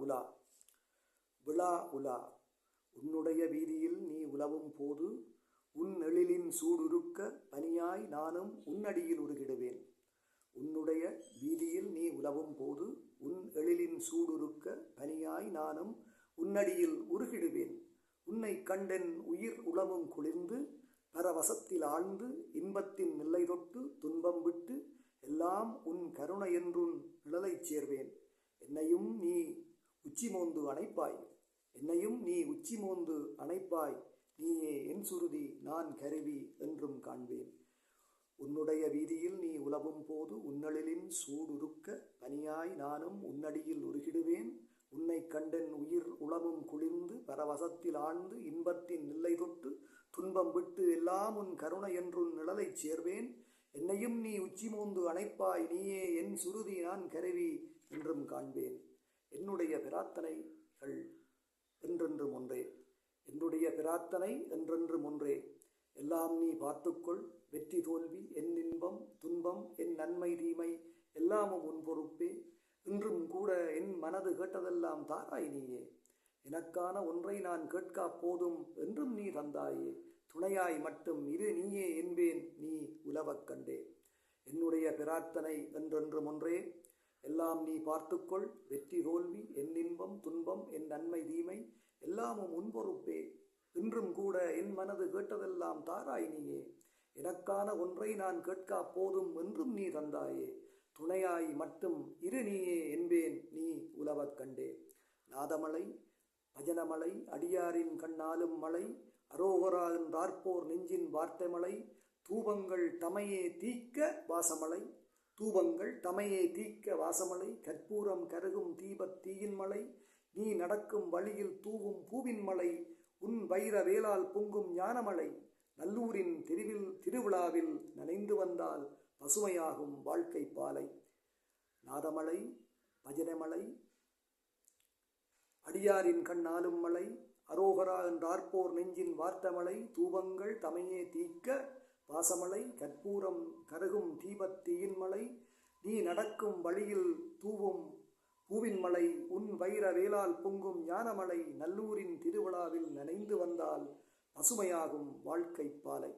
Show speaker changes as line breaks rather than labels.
உலா. விழா உலா. உன்னுடைய வீதியில் நீ உலவும் போது உன் எழிலின் சூடுருக்க பனியாய் நானும் உன்னடியில் உருகிடுவேன். உன்னுடைய வீதியில் நீ உலவும் போது உன் எழிலின் சூடுருக்க பனியாய் நானும் உன்னடியில் உருகிடுவேன். உன்னை கண்டென் உயிர் உளமும் குளிர்ந்து பரவசத்தில் ஆழ்ந்து இன்பத்தின் நிலை தொட்டு துன்பம் விட்டு எல்லாம் உன் கருணை என்றுன் நிழலைச் சேர்வேன். என்னையும் நீ உச்சி மோந்து அணைப்பாய். என்னையும் நீ உச்சி மோந்து அணைப்பாய். நீயே என் சுருதி நான் கருவி என்றும் காண்பேன். உன்னுடைய வீதியில் நீ உலவும் போது உன்னலிலின் சூடுருக்க பனியாய் நானும் உன்னடியில் உருகிடுவேன். உன்னை கண்டென் உயிர் உளமும் குளிர்ந்து பரவசத்தில் ஆழ்ந்து இன்பத்தின் நிலை தொட்டு துன்பம் விட்டு எல்லாம் உன் கருணை என்றுன் நிழலைச் சேர்வேன். என்னையும் நீ உச்சி மோந்து அணைப்பாய். நீயே என் சுருதி நான் கருவி என்றும் காண்பேன். என்னுடைய பிரார்த்தனைகள் என்றென்று ஒன்றே. என்னுடைய பிரார்த்தனை என்றென்றும் ஒன்றே. எல்லாம் நீ பார்த்துக்கொள். வெற்றி தோல்வி என் இன்பம் துன்பம் என் நன்மை தீமை எல்லாமும் உன் பொறுப்பே. இன்றும் கூட என் மனது கேட்டதெல்லாம் தாராய் நீயே. எனக்கான ஒன்றை நான் கேட்கா போதும் என்றும் நீ தந்தாயே. துணையாய் மட்டும் இரு நீயே என்பேன் நீ உலவக் கண்டே. என்னுடைய பிரார்த்தனை என்றென்றும் ஒன்றே. எல்லாம் நீ பார்த்துக்கொள். வெற்றி தோல்வி என் இன்பம் துன்பம் என் நன்மை தீமை எல்லாமும் உன்பொறுப்பே இன்றும் கூட என் மனது கேட்டதெல்லாம் தாராய் நீயே. எனக்கான ஒன்றை நான் கேட்கா போதும் என்றும் நீ தந்தாயே. துணையாய் மட்டும் இரு நீயே என்பேன் நீ உலவக் கண்டே. நாதமலை பஜனமலை அடியாரின் கண்ணாலும் மலை அரோகரா என்றார்போர் நெஞ்சின் வார்த்தை மலை தூபங்கள் தமையே தீக்க வாசமலை தூபங்கள் தமையே தீக்க வாசமலை கற்பூரம் கருகும் தீபத் தீயின் மலை நீ நடக்கும் வழியில் தூவும் பூவின் மலை உன் வைர வேளால் பொங்கும் ஞானமலை நல்லூரின் திருவில் திருவிழாவில் நனைந்து வந்தால் பசுமையாகும் வாழ்க்கை பாலை. நாதமலை பஜனமலை அடியாரின் கண்ணாலும் மலை அரோகரா என்றார்போர் நெஞ்சின் வார்த்தமலை தூபங்கள் தமையே தீக்க வாசமலை கற்பூரம் கருகும் தீபத்தீயின் மலை நீ நடக்கும் வழியில் தூவும் பூவின் மலை உன் வைர வேளால் பொங்கும் ஞானமலை நல்லூரின் திருவிழாவில் நனைந்து வந்தால் பசுமையாகும் வாழ்க்கை பாலை.